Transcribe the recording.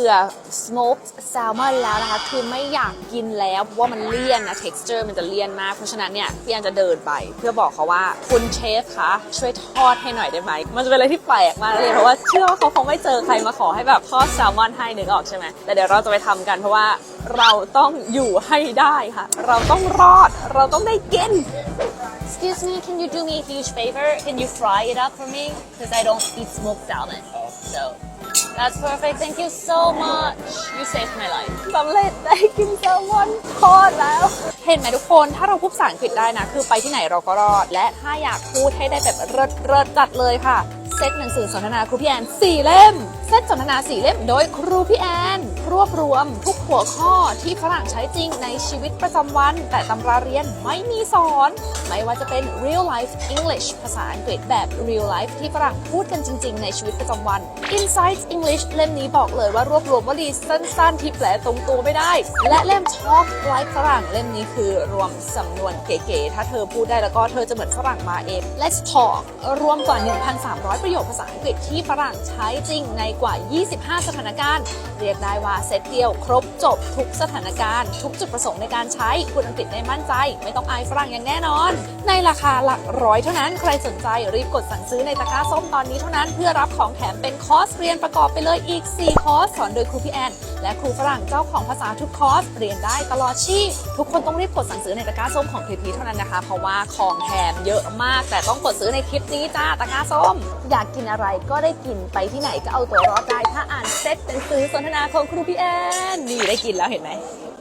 เบื่อ smoked salmon แล้วนะคะ คือไม่อยากกินแล้ว เพราะว่ามันเลี่ยนนะ texture มันจะเลี่ยนมาก เพราะฉะนั้นเนี่ยพี่แอนจะเดินไป เพื่อบอกเขาว่าคุณเชฟคะช่วยทอดให้หน่อยได้ไหม มันจะเป็นอะไรที่แปลกมากเลยเพราะว่าเชื่อว่าเขาคงไม่เจอใครมาขอให้แบบทอดแซลมอนให้นึกออกใช่ไหมแต่เดี๋ยวเราจะไปทำกันเพราะว่าเราต้องอยู่ให้ได้ค่ะ เราต้องรอด เราต้องได้กิน Excuse me, can you do me a huge favor? Can you fry it up for me? Because I don't eat smoked salmon. So that's perfect. Thank you so much. You saved my life. สำเร็จได้กินแซลมอนทอดแล้ว เห็นไหมทุกคนถ้าเราพูดภาษาอังกฤษได้นะ คือไปที่ไหนเราก็รอด และถ้าอยากพูดให้ได้แบบเริดเริดจัดเลยค่ะ เซตหนังสือสนทนาครูพี่แอนสี่เล่มเซตสนทนาสี่เล่มโดยครูพี่แอน รวบรวมทุกหัวข้อที่ฝรั่งใช้จริงในชีวิตประจำวัน แต่ตำราเรียนไม่มีสอน ไม่ว่าจะเป็น real life English ภาษาอังกฤษแบบ real life ที่ฝรั่งพูดกันจริง ๆ ในชีวิตประจำวัน Insights English เล่มนี้บอกเลยว่ารวบรวมวลีสั้น ๆ ที่แปลตรงตัวไม่ได้ และเล่ม Talk Like ฝรั่งเล่มนี้คือรวมสำนวนเก๋ๆถ้าเธอพูดได้แล้วก็เธอจะเหมือนฝรั่งมาเอง Let's Talk รวมกว่า 1,300 ประโยคภาษาอังกฤษที่ฝรั่งใช้จริงในกว่า 25 สถานการณ์ เรียกได้ว่าเซตเดียวครบจบทุกสถานการณ์ ทุกจุดประสงค์ในการใช้คุณอังกฤษได้มั่นใจ ไม่ต้องอายฝรั่งอย่างแน่นอน ในราคาหลักร้อยเท่านั้นใครสนใจรีบกดสั่งซื้อในตะกร้าส้มตอนนี้เท่านั้นเพื่อรับของแถมเป็นคอร์สเรียนประกอบไปเลยอีก 4 คอร์สสอนโดยครูพี่แอน และครูฝรั่งเจ้าของภาษาทุกคอร์สเรียนได้ตลอดชีพทุกคนต้องรีบกดสั่งซื้อในตะกร้าส้มของคลิปนี้เท่านั้นนะคะ เพราะว่าของแถมเยอะมาก แต่ต้องกดซื้อในคลิปนี้จ้าตะกร้าส้ม อยากกินอะไรก็ได้กินไปที่ไหนก็เอาตัวรอดได้ถ้าอ่านเซตหนังสือสนทนาของครูพี่แอนนี่ได้กินแล้วเห็นไหม